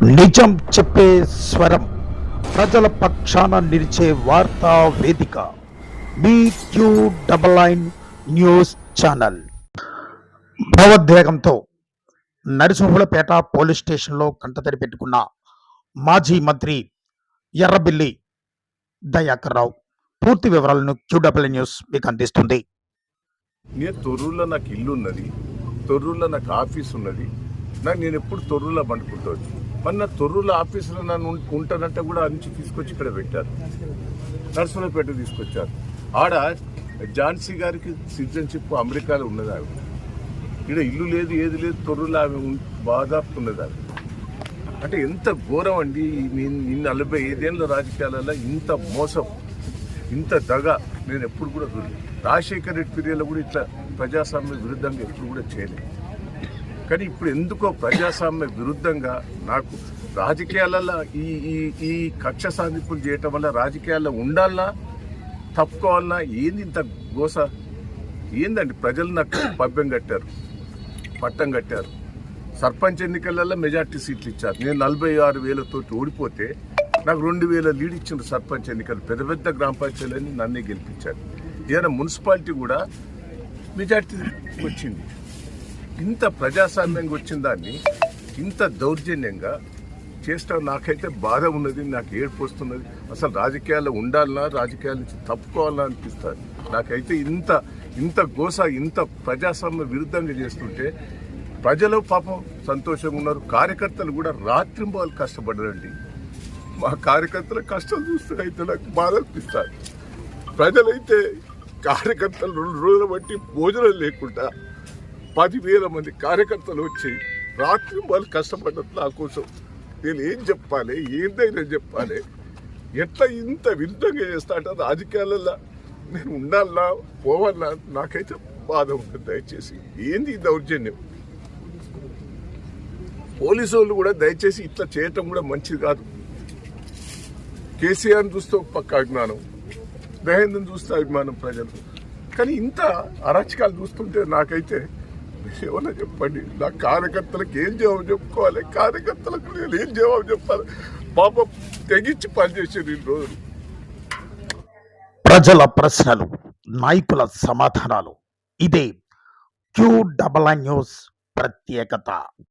నిజం చెప్పే స్వరం ప్రజల పక్షాన నిలిచే వార్తా వేదిక. మీ క్యూ డబల్ న్యూస్ ఛానల్. భావోద్వేగంతో నరసింహులపేట పోలీస్ స్టేషన్లో కంటతడి పెట్టుకున్న మాజీ మంత్రి ఎర్రబిల్లి దయాకర్ రావు పూర్తి వివరాలను క్యూ న్యూస్ మీకు అందిస్తుంది. నేను తొర్రూరులో నాకు ఇల్లు ఉన్నది తొర్రూరులో నాకు ఆఫీస్ ఉన్నది నాకు నేను ఎప్పుడు తొర్రూరులో పండుకుంటుంది మొన్న తొర్రుల ఆఫీసులో నన్ను ఉంటానంటే కూడా నుంచి తీసుకొచ్చి ఇక్కడ పెట్టారు. నర్సులపేట తీసుకొచ్చారు. ఆడ ఝాన్సీ గారికి సిటిజన్షిప్ అమెరికాలో ఉన్నది ఆవిడ. ఇక్కడ ఇల్లు లేదు ఏది లేదు తొర్రూరులో ఆమె ఉం- దాదాపు ఆవిడ. అంటే ఎంత ఘోరం అండి ఇన్ని నేను నలభై ఐదేళ్ళ రాజకీయాలలో ఇంత మోసం ఇంత దగ నేను ఎప్పుడు కూడా చూడలేదు. రాజశేఖర్ రెడ్డి పీరియడ్లో కూడా ఇట్లా ప్రజాస్వామ్య విరుద్ధంగా ఎప్పుడు కూడా చేయలేదు. కానీ ఇప్పుడు ఎందుకో ప్రజాస్వామ్య విరుద్ధంగా నాకు రాజకీయాలలో ఈ ఈ ఈ కక్ష సాధింపులు చేయటం వల్ల రాజకీయాల్లో ఉండాలన్నా తప్పుకోవాలన్నా ఏంది ఇంత గోస? ఏందండి ప్రజలు నాకు పబ్బెం కట్టారు పట్టం కట్టారు. సర్పంచ్ ఎన్నికలలో మెజార్టీ సీట్లు ఇచ్చారు. నేను నలభై ఆరు వేలతో ఓడిపోతే నాకు రెండు వేల లీడ్ ఇచ్చిన సర్పంచ్ ఎన్నికలు. పెద్ద పెద్ద గ్రామ పంచాయతీలని నన్నే గెలిపించారు. ఏదైనా మున్సిపాలిటీ కూడా మెజార్టీ వచ్చింది. ఇంత ప్రజాస్వామ్యంగా వచ్చిన దాన్ని ఇంత దౌర్జన్యంగా చేస్తాం నాకైతే బాధ ఉన్నది నాకు ఏడుపు వస్తున్నది. అసలు రాజకీయాల్లో ఉండాలన్నా రాజకీయాల నుంచి తప్పుకోవాలన్నా అనిపిస్తుంది. నాకైతే ఇంత ఇంత గోస ఇంత ప్రజాస్వామ్య విరుద్ధంగా చేస్తుంటే ప్రజలు పాపం సంతోషంగా ఉన్నారు. కార్యకర్తలు కూడా రాత్రింబాలు కష్టపడరండి. మా కార్యకర్తల కష్టం చూస్తే అయితే నాకు బాధ అనిపిస్తుంది. ప్రజలైతే కార్యకర్తలు రెండు రోజులు బట్టి భోజనం లేకుండా పదివేల మంది కార్యకర్తలు వచ్చి రాత్రి వాళ్ళు కష్టపడ్డది నా కోసం నేను ఏం చెప్పాలి ఏందైనా చెప్పాలి. ఎట్లా ఇంత విరుద్ధంగా చేస్తాట రాజకీయాలలో నేను ఉండాలా పోవాలా నాకైతే బాధ ఉంటుంది దయచేసి. ఏంది ఈ దౌర్జన్యం? పోలీసు వాళ్ళు కూడా దయచేసి ఇట్లా చేయటం కూడా మంచిది కాదు. కేసీఆర్ని చూస్తే ఒక పక్క అభిమానం దహేంద్రని చూస్తే అభిమానం ప్రజలు. కానీ ఇంత అరాచకాలు చూస్తుంటే నాకైతే ఏమన్నా చెప్పండి? నా కార్యకర్తలకు ఏం జవాబు చెప్పుకోవాలి? కార్యకర్తలకు నేను ఏం జవాబు చెప్పాలి? పాపం తెగించి పనిచేసారు ఈ రోజు ప్రజల ప్రశ్నలు నాయకుల సమాధానాలు. ఇదే క్యూ డబల్ న్యూస్ ప్రత్యేకత.